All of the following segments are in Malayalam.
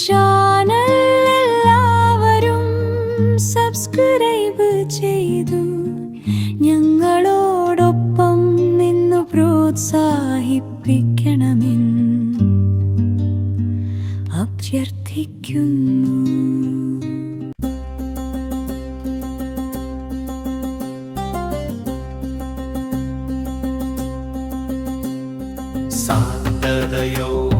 ചാനൽ എല്ലാവരും സബ്സ്ക്രൈബ് ചെയ്തു. ഞങ്ങളോടൊപ്പം നിന്നു പ്രോത്സാഹിപ്പിക്കണമെന്ന് അഭ്യർത്ഥിക്കുന്നു. സാന്തതയോമി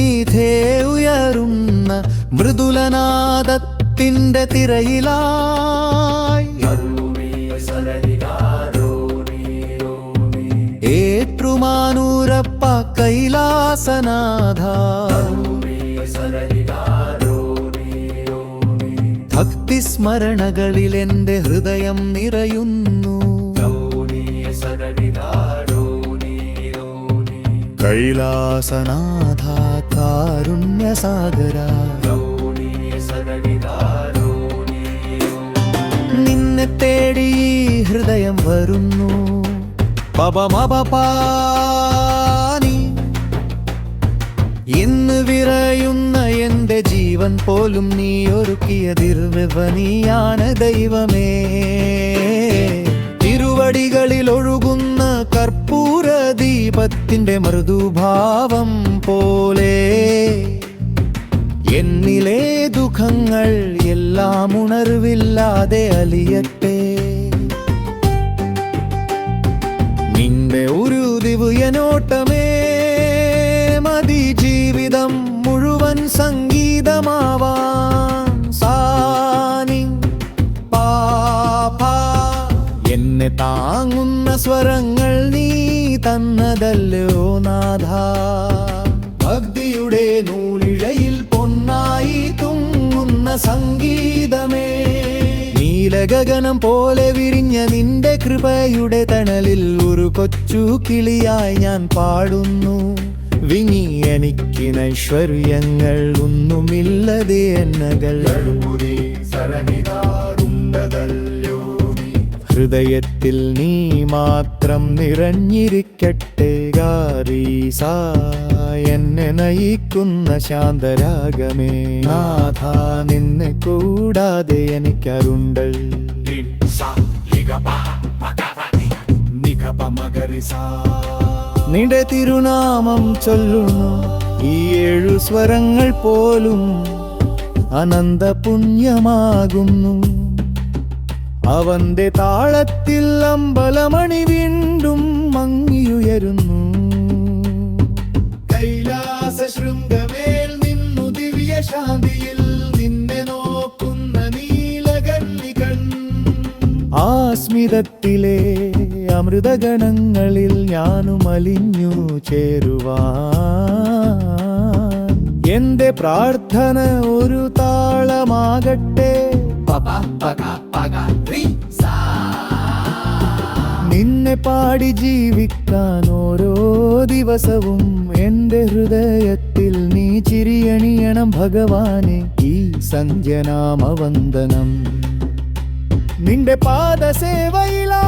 മലർമീഥേ ഉയരുന്ന മൃദുലനാദത്തിന്റെ തിരയിലായി. ഏറ്റുമാനൂരപ്പ കൈലാസനാഥ. എന്റെ ഹൃദയം നിറയുന്നു. യോമി കൈലാസനാഥ കാരുണ്യസാഗര നിന്നെ തേടി ഹൃദയം വരുന്നു. പപമപാനി ഇന്ന് വിറയുന്ന എന്റെ ജീവൻ പോലും നീ ഒരുക്കിയ നിർവനിയാണ് ദൈവമേ. ദീപത്തിന്റെ മൃദുഭാവം പോലെ എന്നിലെ ദുഃഖങ്ങൾ എല്ലാം ഉണർവില്ലാതെ അലിയട്ടെ. നിന്റെ ഒരു ദിവ്യനോട്ടമേ മതി ജീവിതം മുഴുവൻ സംഗീതമാവാൻ സാനി പാപ എന്നെ താങ്ങുന്ന സ്വരങ്ങൾ നീ തന്നതല്ലോ നാഥ. ഭക്തിയുടെ നൂലിഴയിൽ പൊന്നായി തുങ്ങുന്ന സംഗീതമേ. നീലഗഗനം പോലെ വിരിഞ്ഞ നിന്റെ കൃപയുടെ തണലിൽ ഒരു കൊച്ചു കിളിയായി ഞാൻ പാടുന്നു. വിങ്ങി എനിക്ക് നൈശ്വര്യങ്ങൾ ഒന്നുമില്ലതേ എന്നകൾ. സരനികാരുണ്ടതല്ലോ ഹൃദയത്തിൽ നീ മാത്രം നിറഞ്ഞിരിക്കട്ടെ ഗാരീസ എന്നെ നയിക്കുന്ന ശാന്തരാഗമേ. നാഥ നിന്നെ കൂടാതെ എനിക്കരുണ്ടൽ. നിന്റെ തിരുനാമം ചൊല്ലുന്നു ഈ ഏഴു സ്വരങ്ങൾ പോലും അനന്ത പുണ്യമാകുന്നു അവന്റെ താളത്തിൽ അമ്പലമണി വീണ്ടും മങ്ങിയുയരുന്നു. കൈലാസ ശൃംഗമേൽ നിന്നു ദിവ്യ ശാന്തിയിൽ നിന്നെ നോക്കുന്ന നീലകണ്ണികൾ. ആസ്മിതത്തിലെ അമൃതഗണങ്ങളിൽ ഞാനും അലിഞ്ഞു ചേരുവാൻ. എന്റെ പ്രാർത്ഥന ഒരു താളമാകട്ടെ. നിന്നെ പാടി ജീവിക്കാൻ ഓരോ ദിവസവും എന്റെ ഹൃദയത്തിൽ നീ ചിരിയണിയണം ഭഗവാനെ ഈ സഞ്ജനാമവന്ദനം. നിന്റെ പാദസേവയിലാ